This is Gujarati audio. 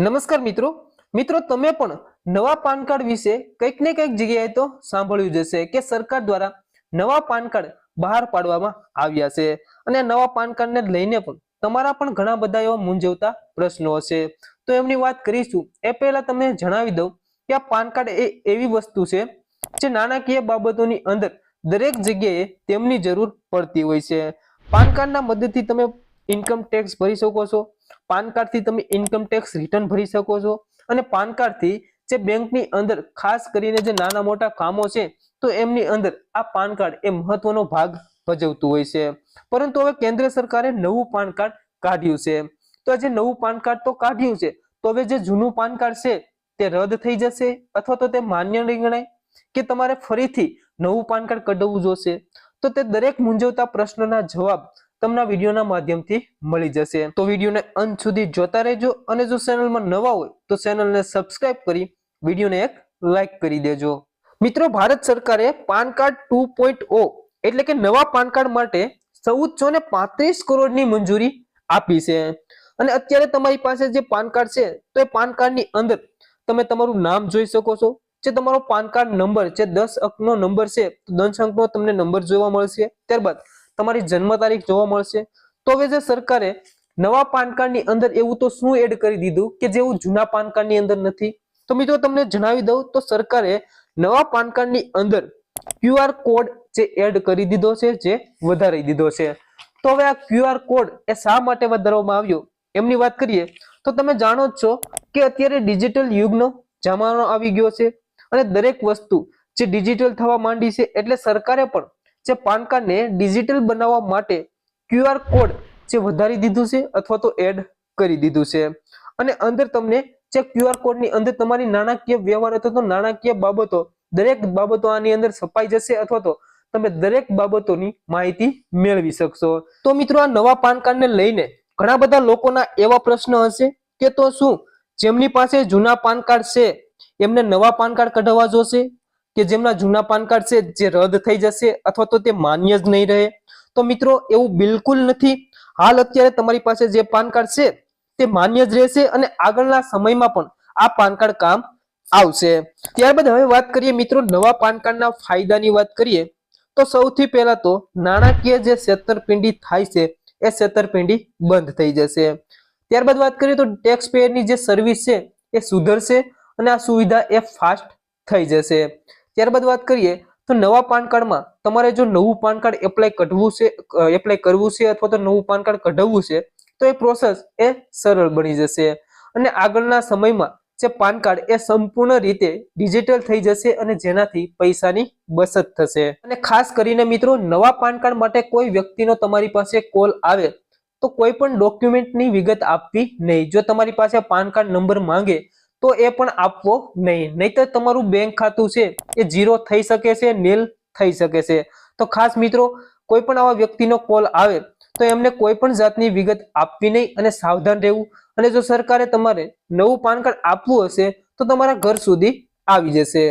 નમસ્કાર મિત્રો. મિત્રો, તમે પણ નવા પાન કાર્ડ વિશે કંઈક ને કંઈક જગ્યાએ તો સાંભળ્યું જ હશે કે સરકાર દ્વારા નવા પાન કાર્ડ બહાર પાડવામાં આવ્યા છે અને નવા પાન કાર્ડને લઈને પણ તમારા પણ ઘણા બધા એવા મૂંઝવતા પ્રશ્નો હશે. તો એમની વાત કરીશું. એ પહેલા તમને જણાવી દઉં કે આ પાન કાર્ડ એ એવી વસ્તુ છે જે નાણાકીય બાબતોની અંદર દરેક જગ્યાએ તેમની જરૂર પડતી હોય છે. પાન કાર્ડના મદદથી તમે ઇન્કમ ટેક્સ ભરી શકો છો. પાન કાર્ડથી તમે ઇન્કમ ટેક્સ રિટર્ન ભરી શકો છો. અને પાન કાર્ડથી જે બેંકની અંદર ખાસ કરીને જે નાના મોટા કામો છે, તો એમની અંદર આ પાન કાર્ડ એ મહત્વનો ભાગ ભજવતું હોય છે. પરંતુ હવે કેન્દ્ર સરકારે નવું પાન કાર્ડ કાઢ્યું છે. તો જે નવું પાન કાર્ડ તો કાઢ્યું છે, તો હવે જે જૂનું પાન કાર્ડ છે, તે રદ થઈ જશે અથવા તો તે માન્ય ગણાય કે તમારે ફરીથી નવું પાન કાર્ડ કઢાવવું જોશે? તો તે દરેક મૂંઝવતા પ્રશ્નના જવાબ તમને વિડીયોના માધ્યમથી મળી જશે. તો વિડીયોને અંત સુધી જોતા રહેજો અને જો ચેનલમાં નવા હોય, તો ચેનલને સબસ્ક્રાઇબ કરી વિડીયોને એક લાઈક કરી દેજો. મિત્રો, ભારત સરકારે પાન કાર્ડ ટુ એટલે કે નવા પાન કાર્ડ માટે ચૌદસો ને પાંત્રીસ કરોડની મંજૂરી આપી છે. અને અત્યારે તમારી પાસે જે પાન કાર્ડ છે, તો એ પાન કાર્ડની અંદર તમે તમારું નામ જોઈ શકો છો. જે તમારો પાન કાર્ડ નંબર જે દસ અંકનો નંબર છે, તો દસ અંકનો તમને નંબર જોવા મળશે. ત્યારબાદ તમારી જન્મ તારીખ જોવા મળશે. તો હવે જે સરકારે નવા પાન કાર્ડની અંદર એવું તો શું એડ કરી દીધું કે જેવું જૂના પાન કાર્ડની અંદર નથી? તો મિત્રો તમને જણાવી દઉં, તો સરકારે નવા પાન કાર્ડની અંદર ક્યુઆર કોડ જે એડ કરી દીધો છે, જે વધારી દીધો છે. તો હવે આ ક્યુઆર કોડ એ શા માટે વધારવામાં આવ્યો? એમની વાત કરીએ, તો તમે જાણો જ છો કે અત્યારે ડિજિટલ યુગનો જમાનો આવી ગયો છે અને દરેક વસ્તુ જે ડિજિટલ થવા માંડી છે, એટલે સરકારે પણ જે પાન કાર્ડને ડિજિટલ બનાવવા માટે ક્યુઆર કોડ જે વધારી દીધું છે અથવા તો એડ કરી દીધું છે. અને અંદર તમને જે ક્યુઆર કોડની અંદર તમારી નાણાકીય વ્યવહાર અથવા તો નાણાકીય બાબતો, દરેક બાબતો આની અંદર છપાઈ જશે અથવા તો તમે દરેક બાબતોની માહિતી મેળવી શકશો. તો મિત્રો, આ નવા પાન કાર્ડને લઈને ઘણા બધા લોકોના એવા પ્રશ્ન હશે કે તો શું? જેમની પાસે જૂના પાન કાર્ડ છે, એમને નવા પાન કાર્ડ કઢાવવા જોશે? કે જેમના જૂના પાન કાર્ડ છે, જે રદ થઈ જશે અથવા તો તે માન્ય જ નહીં રહે. તો મિત્રો, એવું બિલકુલ નથી. હાલ અત્યારે તમારી પાસે જે પાન કાર્ડ છે, તે માન્ય જ રહેશે અને આગળના સમયમાં પણ આ પાન કાર્ડ કામ આવશે. ત્યારબાદ હવે વાત કરીએ મિત્રો, નવા પાન કાર્ડના ફાયદાની વાત કરીએ, તો સૌથી પહેલા તો નાણાકીય જે છેતરપિંડી થાય છે, એ છેતરપિંડી બંધ થઈ જશે. ત્યારબાદ વાત કરીએ તો ટેક્સ પેયરની જે સર્વિસ છે, એ સુધરશે અને આ સુવિધા એ ફાસ્ટ થઈ જશે. ત્યારબાદ વાત કરીએ તો નવા પાન કાર્ડમાં તમારે જો નવું પાન કાર્ડ એપ્લાય કઢવું છે એપ્લાય કરવું છે અથવા તો નવું પાન કાર્ડ કઢાવવું છે, તો એ પ્રોસેસ એ સરળ બની જશે. અને આગળના સમયમાં જે પાન કાર્ડ એ સંપૂર્ણ રીતે ડિજિટલ થઈ જશે અને જેનાથી પૈસાની બચત થશે. અને ખાસ કરીને મિત્રો, નવા પાન કાર્ડ માટે કોઈ વ્યક્તિનો તમારી પાસે કોલ આવે તો કોઈ પણ ડોક્યુમેન્ટની વિગત આપવી નહીં. જો તમારી પાસે પાન કાર્ડ નંબર માંગે તો એ પણ આપવો નહીં. નહીતર તમારું બેંક ખાતું છે, એ ઝીરો થઈ શકે છે નીલ થઈ શકે છે. તો ખાસ મિત્રો, કોઈ પણ આવા વ્યક્તિનો કોલ આવે, તો એમને કોઈ પણ જાતની વિગત આપવી નહીં અને સાવધાન રહેવું. અને જો સરકારે તમારે નવું પાન કાર્ડ આપવું હશે, તો તમારા ઘર સુધી આવી જશે.